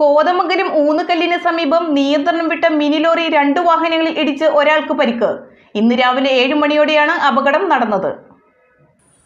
കോതമംഗലം ഊന്നുകല്ലിന് സമീപം നിയന്ത്രണം വിട്ട മിനി ലോറി രണ്ട് വാഹനങ്ങളിൽ ഇടിച്ച് ഒരാൾക്ക് പരിക്ക്. ഇന്ന് രാവിലെ ഏഴ് മണിയോടെയാണ് അപകടം നടന്നത്.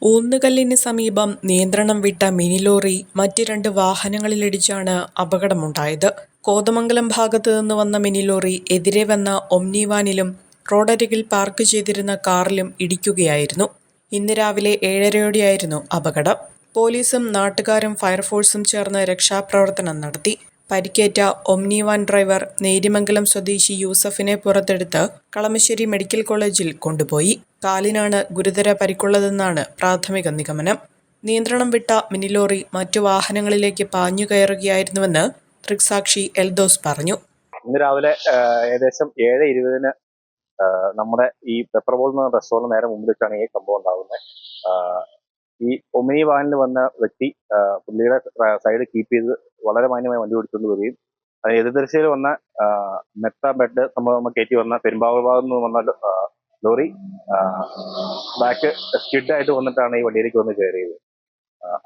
ഊന്നുകല്ലിന് സമീപം നിയന്ത്രണം വിട്ട മിനി ലോറി മറ്റ് രണ്ട് വാഹനങ്ങളിലിടിച്ചാണ് അപകടമുണ്ടായത്. കോതമംഗലം ഭാഗത്തു നിന്ന് വന്ന മിനി ലോറി എതിരെ വന്ന ഒംനിവാനിലും റോഡരികിൽ പാർക്ക് ചെയ്തിരുന്ന കാറിലും ഇടിക്കുകയായിരുന്നു. ഇന്ന് രാവിലെ ഏഴരയോടെയായിരുന്നു അപകടം. പോലീസും നാട്ടുകാരും ഫയർഫോഴ്സും ചേർന്ന് രക്ഷാപ്രവർത്തനം നടത്തി. പരിക്കേറ്റ ഒംനി വാൻ ഡ്രൈവർ നേരിമംഗലം സ്വദേശി യൂസഫിനെ പുറത്തെടുത്ത് കളമശ്ശേരി മെഡിക്കൽ കോളേജിൽ കൊണ്ടുപോയി. കാലിനാണ് ഗുരുതര പരിക്കുള്ളതെന്നാണ് പ്രാഥമിക നിഗമനം. നിയന്ത്രണം വിട്ട മിനിലോറി മറ്റു വാഹനങ്ങളിലേക്ക് പാഞ്ഞു കയറുകയായിരുന്നുവെന്ന് ദൃക്സാക്ഷി എൽദോസ് പറഞ്ഞു. ഇന്ന് രാവിലെ ഏകദേശം ഏഴ് ഇരുപതിന് നമ്മുടെ ഈ പെപ്പർ ബോൾ എന്ന റെസ്റ്റോറന്റ് നേരെ മുമ്പിൽ വെച്ചാണ് ഈ സംഭവം ഉണ്ടാകുന്നത്. ഈ ഒമിനി വാഹനിൽ വന്ന വ്യക്തി പുള്ളിയുടെ സൈഡ് കീപ്പ് ചെയ്ത് വളരെ മാന്യമായി വണ്ടി ഓടിച്ചുകൊണ്ട് വരികയും അത് എതിർദിശയിൽ വന്ന മെത്ത ബെഡ് സംഭവം കയറ്റി വന്ന പെരുമ്പാവൂർ ഭാഗത്ത് നിന്ന് വന്ന ലോറി ബാക്ക് സ്കിഡായിട്ട് വന്നിട്ടാണ് ഈ വണ്ടിയിലേക്ക് വന്ന് കയറിയത്.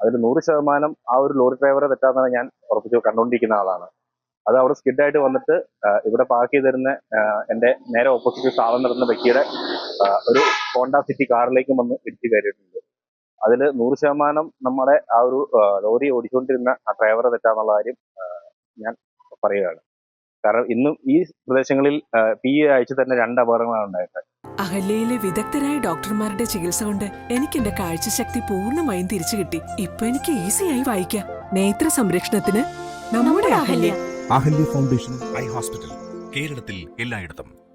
അതിൽ നൂറ് ശതമാനം ആ ഒരു ലോറി ഡ്രൈവറെ തെറ്റാന്നാണ് ഞാൻ ഉറപ്പിച്ചു കണ്ടുകൊണ്ടിരിക്കുന്ന ആളാണ്. അത് അവിടെ സ്കിഡായിട്ട് വന്നിട്ട് ഇവിടെ പാർക്ക് ചെയ്തിരുന്ന എന്റെ നേരെ ഓപ്പോസിറ്റ് സാധനം നടന്ന വ്യക്തിയുടെ ഒരു ഹോണ്ട സിറ്റി കാറിലേക്കും വന്ന് ഇടിച്ചു കയറിയിട്ടുണ്ട്. അതിൽ നൂറ് ശതമാനം നമ്മുടെ ആ ഒരു ലോറി ഓടിച്ചുകൊണ്ടിരുന്ന ആ ഡ്രൈവർ തെറ്റാന്നുള്ള കാര്യം ഞാൻ പറയുകയാണ്. കാരണം ഇന്നും ഈ പ്രദേശങ്ങളിൽ ഈ ആഴ്ച തന്നെ രണ്ട് അപകടങ്ങളാണ് ഉണ്ടായത്. അഹല്യയിലെ വിദഗ്ധരായ ഡോക്ടർമാരുടെ ചികിത്സ കൊണ്ട് എനിക്ക് എന്റെ കാഴ്ചശക്തി പൂർണമായും തിരിച്ചു കിട്ടി. ഇപ്പൊ എനിക്ക് ഈസിയായി വായിക്കാം. നേത്ര സംരക്ഷണത്തിന് നമ്മുടെ Ahalya. Ahalya Foundation Eye Hospital കേരളത്തിൽ എല്ലായിടത്തും.